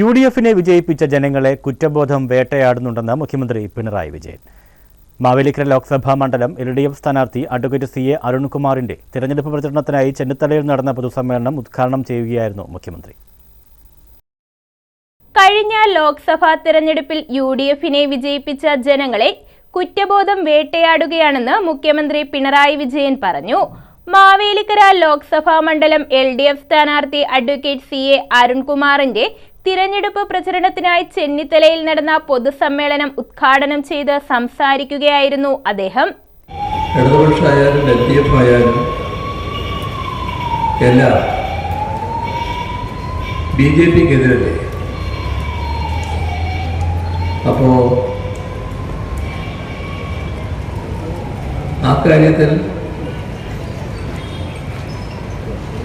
U D എഫിനെ വിജയിപ്പിച്ച ജനങ്ങളെ കുറ്റബോധം വേട്ടയാടുന്നുണ്ടെന്ന് മുഖ്യമന്ത്രി പിണറായി വിജയൻ. മാവേലിക്കര ലോക്സഭാ മണ്ഡലം എൽ ഡി എഫ് സ്ഥാനാർത്ഥി അഡ്വക്കേറ്റ് സി എ അരുൺകുമാറിന്റെ തിരഞ്ഞെടുപ്പ് പ്രചരണത്തിനായി ചെന്നിത്തലയിൽ നടന്ന പൊതുസമ്മേളനം ഉദ്ഘാടനം ചെയ്യുകയായിരുന്നു മുഖ്യമന്ത്രി. കഴിഞ്ഞ ലോക്സഭാ തിരഞ്ഞെടുപ്പിൽ യു ഡി എഫിനെ വിജയിപ്പിച്ച ജനങ്ങളെ കുറ്റബോധം വേട്ടയാടുകയാണെന്ന് മുഖ്യമന്ത്രി പിണറായി വിജയൻ പറഞ്ഞു. മാവേലിക്കര ലോക്സഭാ മണ്ഡലം എൽ ഡി എഫ് സ്ഥാനാർത്ഥി അഡ്വക്കേറ്റ് സി എ അരുൺകുമാറിന്റെ തിരഞ്ഞെടുപ്പ് പ്രചരണത്തിനായി ചെന്നിത്തലയിൽ നടന്ന പൊതുസമ്മേളനം ഉദ്ഘാടനം ചെയ്ത് സംസാരിക്കുകയായിരുന്നു അദ്ദേഹം. ബി ജെ പിക്കെതിരല്ലേ? അപ്പോൾ ആ കാര്യത്തിൽ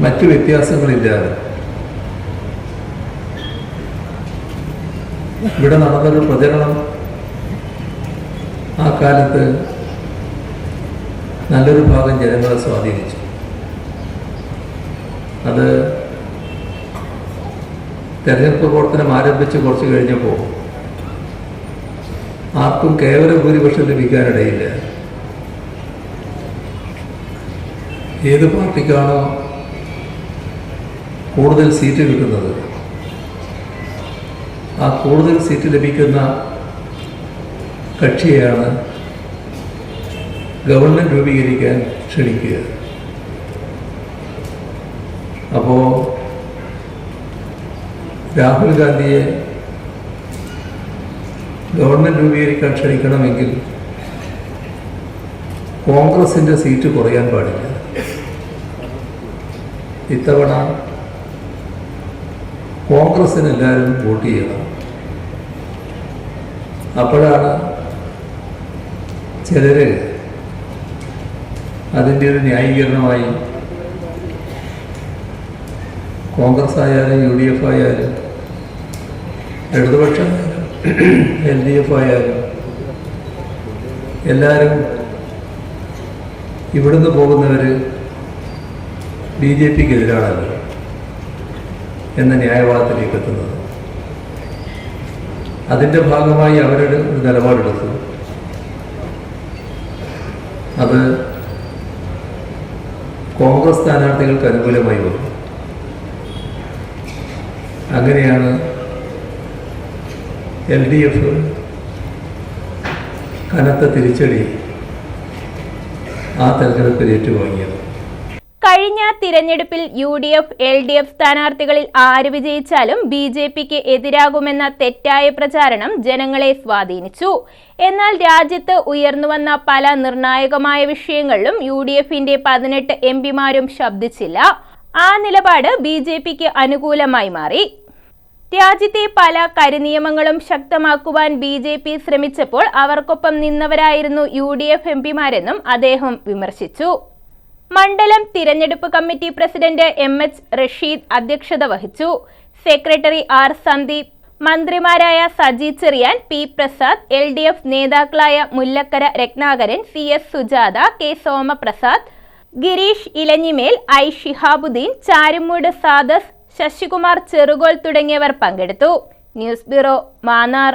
മറ്റു വ്യത്യാസങ്ങളില്ലാതെ ഇവിടെ നടന്നൊരു പ്രചരണം ആ കാലത്ത് നല്ലൊരു ഭാഗം ജനങ്ങളെ സ്വാധീനിച്ചു. അത് തെരഞ്ഞെടുപ്പ് പ്രവർത്തനം ആരംഭിച്ച് കുറച്ച് കഴിഞ്ഞപ്പോൾ ആർക്കും കേവല ഭൂരിപക്ഷം ലഭിക്കാനിടയില്ല. ഏത് പാർട്ടിക്കാണോ കൂടുതൽ സീറ്റ് കിട്ടുന്നത് ആ കൂടുതൽ സീറ്റ് ലഭിക്കുന്ന കക്ഷിയാണ് ഗവൺമെന്റ് രൂപീകരിക്കാൻ ക്ഷണിക്കുക. അപ്പോൾ രാഹുൽ ഗാന്ധിയെ ഗവൺമെന്റ് രൂപീകരിക്കാൻ ക്ഷണിക്കണമെങ്കിൽ കോൺഗ്രസിന്റെ സീറ്റ് കുറയാൻ പാടില്ല. ഇത്തവണ കോൺഗ്രസ്സിന് എല്ലാവരും വോട്ട് ചെയ്യണം. അപ്പോഴാണ് ചിലർ അതിന്റെ ഒരു ന്യായീകരണമായി കോൺഗ്രസ് ആയാലും യു ഡി എഫ് ആയാലും ഇടതുപക്ഷം എൽ ഡി എഫ് ആയാലും എല്ലാവരും ഇവിടുന്ന് പോകുന്നവർ ബി ജെ പിക്ക് എതിരാണല്ലോ എന്ന ന്യായവാദത്തിലേക്ക് എത്തുന്നത് അതിന്റെ ഭാഗമായി അവരുടെ ഒരു നിലപാടെടുത്തു. അത് കോൺഗ്രസ് സ്ഥാനാർത്ഥികൾക്ക് അനുകൂലമായി വന്നു. അങ്ങനെയാണ് എൽ ഡി എഫ് കനത്ത തിരിച്ചടി ആ തെരഞ്ഞെടുപ്പിൽ ഏറ്റുവാങ്ങിയത്. കഴിഞ്ഞ തിരഞ്ഞെടുപ്പിൽ U D F L D F സ്ഥാനാർത്ഥികളിൽ ആര് വിജയിച്ചാലും ബി ജെ പിക്ക് എതിരാകുമെന്ന തെറ്റായ പ്രചാരണം ജനങ്ങളെ സ്വാധീനിച്ചു. എന്നാൽ രാജ്യത്ത് ഉയർന്നുവന്ന പല നിർണായകമായ വിഷയങ്ങളിലും യു ഡി എഫിന്റെ പതിനെട്ട് എം പിമാരും ശബ്ദിച്ചില്ല. ആ നിലപാട് ബി ജെ പിക്ക് അനുകൂലമായി മാറി. രാജ്യത്തെ പല കരിനിയമങ്ങളും ശക്തമാക്കുവാൻ ബി ജെ പി ശ്രമിച്ചപ്പോൾ അവർക്കൊപ്പം നിന്നവരായിരുന്നു യു ഡി എഫ് എം പിമാരെന്നും അദ്ദേഹം വിമർശിച്ചു. മണ്ഡലം തിരഞ്ഞെടുപ്പ് committee president M H Rasheed അധ്യക്ഷത വഹിച്ചു. സെക്രട്ടറി ആർ സന്ദീപ് മന്ത്രിമാരായ Saji Cherian P Prasad L D F നേതാക്കളായ Mullakkara Ratnakaran C S Sujatha K Somaprasad Gireesh Elanjimel I Shihabuddeen Charummood Sadas Sasikumar Cherukol തുടങ്ങിയവർ പങ്കെടുത്തു. News bureau Mannar.